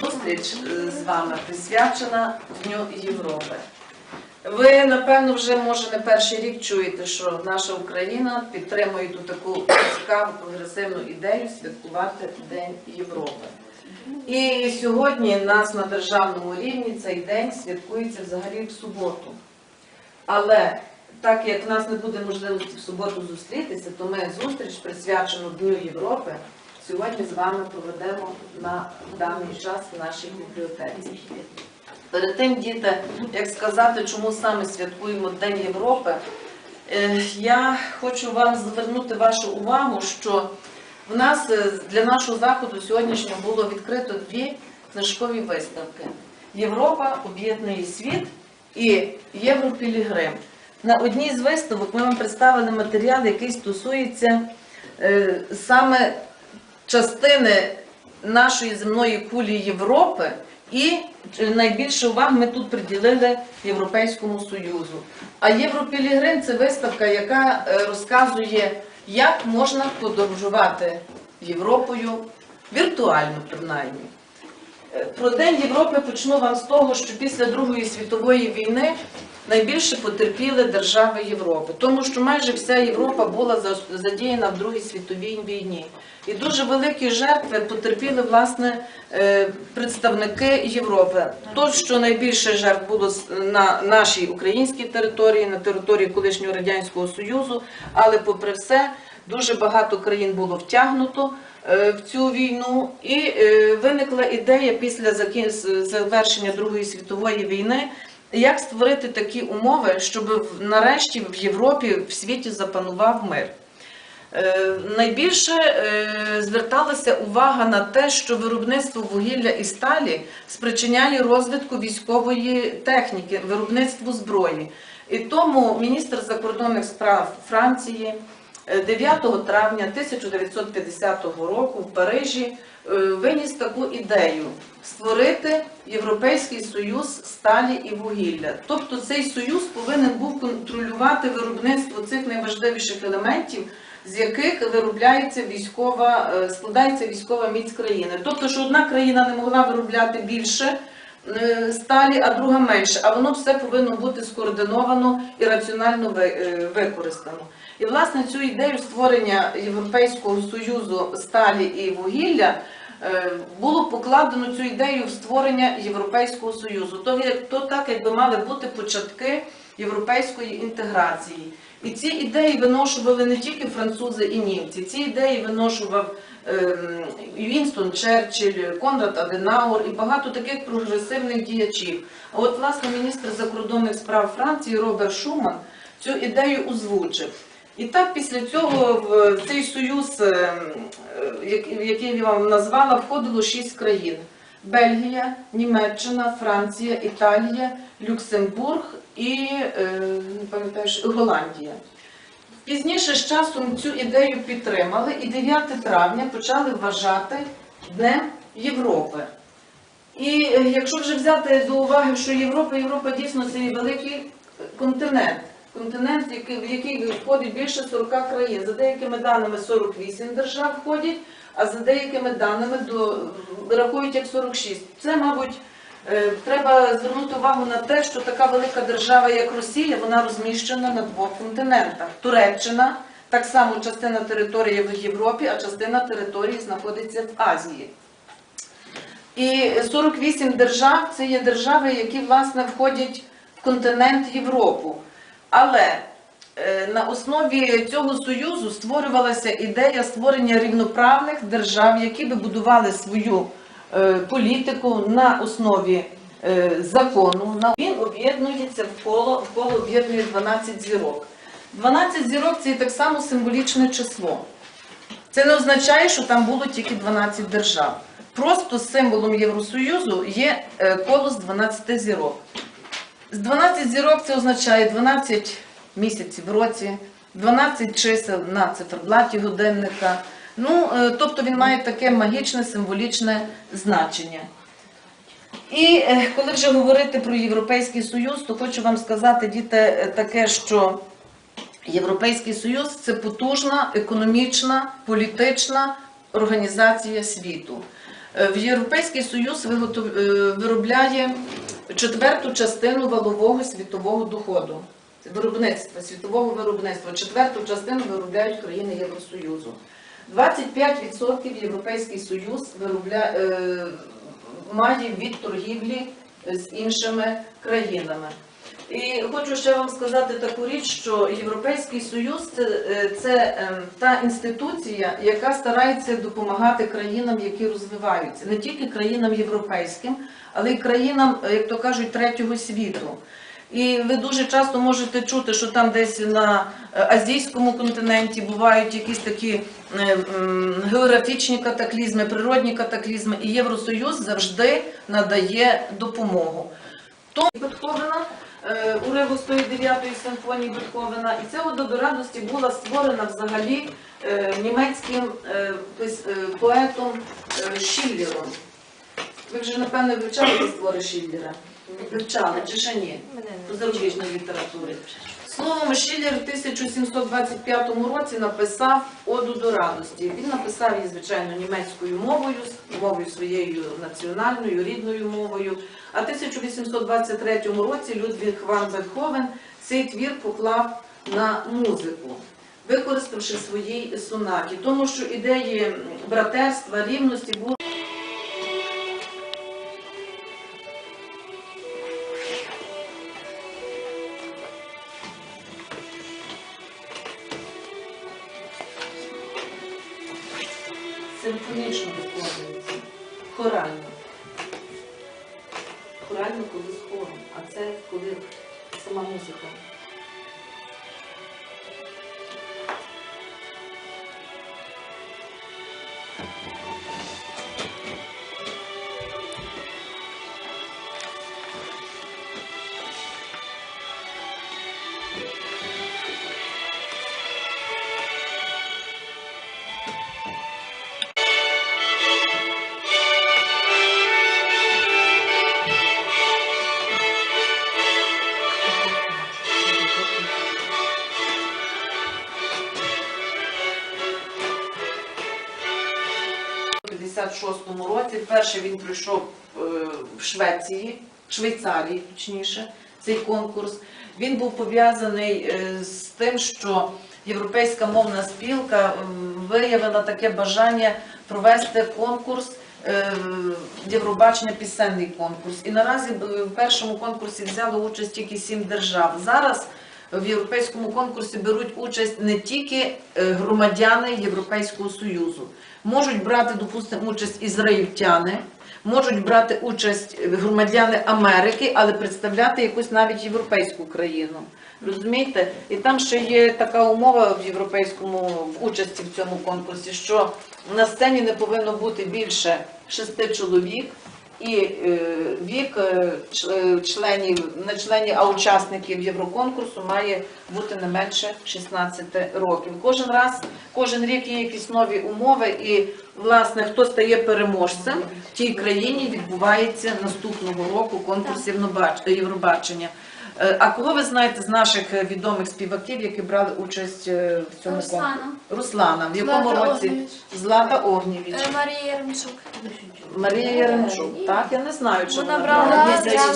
Зустріч е, з вами присвячена Дню Європи. Ви, напевно, вже може не перший рік чуєте, що наша Україна підтримує ту таку цікаву прогресивну ідею святкувати День Європи. І сьогодні нас на державному рівні цей день святкується взагалі в суботу. Але так як в нас не буде можливості в суботу зустрітися, то ми зустріч присвячену Дню Європи сьогодні з вами проведемо на даний час в нашій бібліотеці. Перед тим, діти, як сказати, чому саме святкуємо День Європи, е, я хочу вам звернути вашу увагу, що в нас е, для нашого заходу сьогоднішнього було відкрито дві книжкові виставки: Європа об'єднує світ і Європілігрим. На одній з виставок ми вам представили матеріал, який стосується е, саме частини нашої земної кулі Європи, і найбільше уваги ми тут приділили Європейському Союзу. А Європілігрим це виставка, яка е, розказує, як можна подорожувати Європою віртуально, принаймні. Е, Про День Європи почну вам з того, що після Другої світової війни найбільше потерпіли держави Європи, тому що майже вся Європа була задіяна в Другій світовій війні. І дуже великі жертви потерпіли власне е, представники Європи. То, що найбільше жертв було на нашій українській території, на території колишнього радянського союзу, але попри все. Дуже багато країн було втягнуто е, в цю війну, і е, виникла ідея після завершення Другої світової війни, як створити такі умови, щоб нарешті в Європі, в світі запанував мир. Е, Найбільше е, зверталася увага на те, що виробництво вугілля і сталі спричиняє розвитку військової техніки, виробництву зброї. І тому міністр закордонних справ Франції 9 травня 1950 року в Парижі е, виніс таку ідею створити Європейський союз сталі і вугілля. Тобто цей союз повинен був контролювати виробництво цих найважливіших елементів, з яких виробляється військова, е, складається військова міць країни. Тобто, що одна країна не могла виробляти більше сталі, а друга менше, а воно все повинно бути скоординовано і раціонально е, використано. І власне цю ідею створення Європейського союзу сталі і вугілля е, було покладено цю ідею створення Європейського союзу. То, то так, якби мали бути початки європейської інтеграції. І ці ідеї виношували не тільки французи і німці, ці ідеї виношував ем, Вінстон Черчилль, Конрад Аденауер і багато таких прогресивних діячів. А от, власне, міністр закордонних справ Франції Роберт Шуман цю ідею озвучив. І так після цього в цей союз, ем, е, як- який я вам назвала, входило шість країн: Бельгія, Німеччина, Франція, Італія, Люксембург і е, не пам'ятаю, Голландія. Пізніше з часом цю ідею підтримали і 9 травня почали вважати Днем Європи. І е, якщо вже взяти до уваги, що Європа, Європа дійсно це великий континент. Континент, в який входить більше 40 країн. За деякими даними 48 держав входять, а за деякими даними до, рахують як 46. Це, мабуть, треба звернути увагу на те, що така велика держава, як Росія, вона розміщена на двох континентах. Туреччина, так само частина території в Європі, а частина території знаходиться в Азії. І 48 держав це є держави, які власне входять в континент Європу. Але е, на основі цього союзу створювалася ідея створення рівноправних держав, які би будували свою е, політику на основі е, закону. Він об'єднується в коло, в коло об'єднує 12 зірок. 12 зірок це так само символічне число. Це не означає, що там було тільки 12 держав. Просто символом Євросоюзу є е, коло з 12 зірок. З 12 зірок це означає 12 місяців в році, 12 чисел на циферблаті годинника. Ну, е, тобто він має таке магічне символічне значення. І е, коли вже говорити про Європейський Союз, то хочу вам сказати, діти, е, таке, що Європейський Союз це потужна економічна, політична організація світу. В Європейський Союз виробляє четверту частину валового світового доходу. Виробництва, світового виробництва. Четверту частину виробляють країни Євросоюзу. 25% Європейський Союз виробля... е, має від торгівлі з іншими країнами. І хочу ще вам сказати таку річ, що Європейський Союз це, е, це ем, та інституція, яка старається допомагати країнам, які розвиваються, не тільки країнам європейським, але й країнам, е, як то кажуть, третього світу. І ви дуже часто можете чути, що там десь на е, азійському континенті бувають якісь такі е, географічні катаклізми, природні катаклізми, і Євросоюз завжди надає допомогу. Тому Бетховена, е, уриву 109 симфонії Бетховена, і ода до радості була створена взагалі німецьким поетом Шиллером. Ви вже, напевне, вивчали ці твори Шиллера? Вивчали, чи ще ні? По зарубіжній літературі. Словом, Шиллер в 1725 році написав Оду до радості. Він написав її, звичайно, німецькою мовою, мовою своєю національною, рідною мовою. А в 1823 році Людвіг ван Бетховен цей твір поклав на музику, використавши своїй сонаті, тому що ідеї братерства, рівності були. Симфонічно виконується, хорально. Хорально коли з хором, а це коли сама музика. 56-му вперше він прийшов е, в Швеції, Швейцарії, точніше, цей конкурс. Він був пов'язаний е, з тим, що Європейська мовна спілка виявила таке бажання провести конкурс. е, Євробачення пісенний конкурс. І наразі в першому конкурсі взяло участь тільки сім держав. Зараз в європейському конкурсі беруть участь не тільки е, громадяни Європейського Союзу. Можуть брати, допустимо, участь ізраїльтяни, можуть брати участь громадяни Америки, але представляти якусь навіть європейську країну. Розумієте? І там ще є така умова в європейському в участі в цьому конкурсі, що на сцені не повинно бути більше шести чоловік. І е, вік е, членів, не членів, а учасників Євроконкурсу має бути не менше 16 років. Кожен раз, кожен рік є якісь нові умови, і власне хто стає переможцем в тій країні відбувається наступного року конкурс Євробач- Євробачення. Е, А кого ви знаєте з наших е, відомих співаків, які брали участь е, в цьому Руслана. конкурсі? Руслана. В якому Злата році? Огнєвіч. Злата Огнєвіч. Е, Марія Яремчук. Марія Яремчук. Так, я не знаю, чи Вона брала. участь